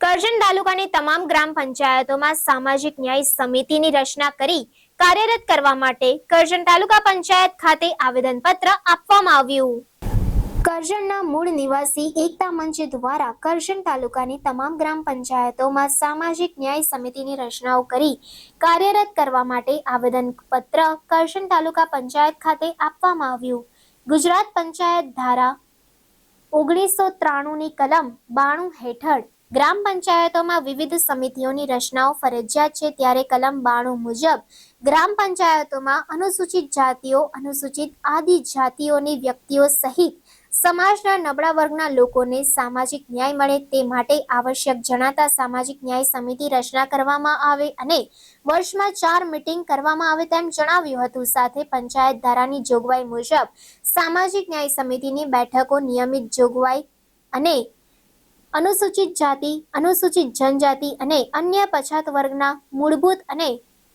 કરજણ તાલુકાની તમામ ગ્રામ પંચાયતોમાં સામાજિક ન્યાય સમિતિની રચના કરી કાર્યરત કરવા માટે કરજણ તાલુકા પંચાયત ખાતે આવેદનપત્ર આપવામાં આવ્યું. કરજણના મૂળ નિવાસી એકતા મંચ દ્વારા કરજણ તાલુકાની તમામ ગ્રામ પંચાયતોમાં સામાજિક ન્યાય સમિતિની રચનાઓ કરી કાર્યરત કરવા માટે આવેદનપત્ર કરજણ તાલુકા પંચાયત ખાતે આપવામાં આવ્યું. ગુજરાત પંચાયત ધારા ઓગણીસો ત્રાણુંની કલમ બાણું હેઠળ ગ્રામ પંચાયતોમાં વિવિધ સમિતિઓની રચનાઓ ફરજિયાત છે. ત્યારે કલમ બાણું મુજબ ગ્રામ પંચાયતોમાં અનુસૂચિત જાતિઓ, અનુસૂચિત આદિ જાતિઓની વ્યક્તિઓ સહિત સમાજના નબળા વર્ગના લોકોને સામાજિક ન્યાય મળે તે માટે આવશ્યક જણાતા સામાજિક ન્યાય સમિતિ રચના કરવામાં આવે અને વર્ષમાં ચાર મીટિંગ કરવામાં આવે તેમ જણાવ્યું હતું. સાથે પંચાયત ધારાની જોગવાઈ મુજબ સામાજિક ન્યાય સમિતિની બેઠકો નિયમિત જોગવાઈ અને અનુસૂચિત જાતિ અનુસૂચિત જનજાતિ અને અન્ય પછાત વર્ગના મૂળભૂત અને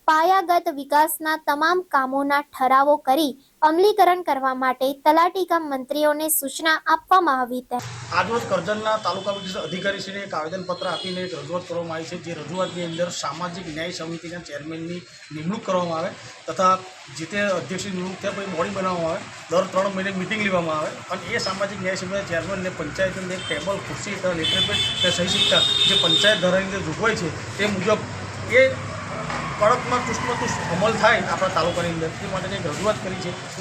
પાયાગત વિકાસના તમામ કામોના ઠરાવો કરી અમલીકરણ કરવા માટે તલાટી કામ મંત્રીઓને સૂચના આપવામાં આવી હતી. આજરોજ કરજણના તાલુકા વિકાસ અધિકારીશ્રીને એક આવેદનપત્ર આપીને એક રજૂઆત કરવામાં આવી છે. જે રજૂઆતની અંદર સામાજિક ન્યાય સમિતિના ચેરમેનની નિમણૂક કરવામાં આવે તથા જે તે અધ્યક્ષની નિમણૂક થયા પછી બોડી બનાવવામાં આવે. દર ત્રણ મહિને મિટિંગ લેવામાં આવે અને એ સામાજિક ન્યાય સમિતિના ચેરમેનને પંચાયતની એક ટેબલ, ખુરશી તથા સિક્કા જે પંચાયત ધારાની અંદર જોગવાઈ છે તે મુજબ એ કડકમાં ચુસ્તમાં ચુસ્ત અમલ થાય આપણા તાલુકાની અંદર તે માટેની રજૂઆત કરી છે.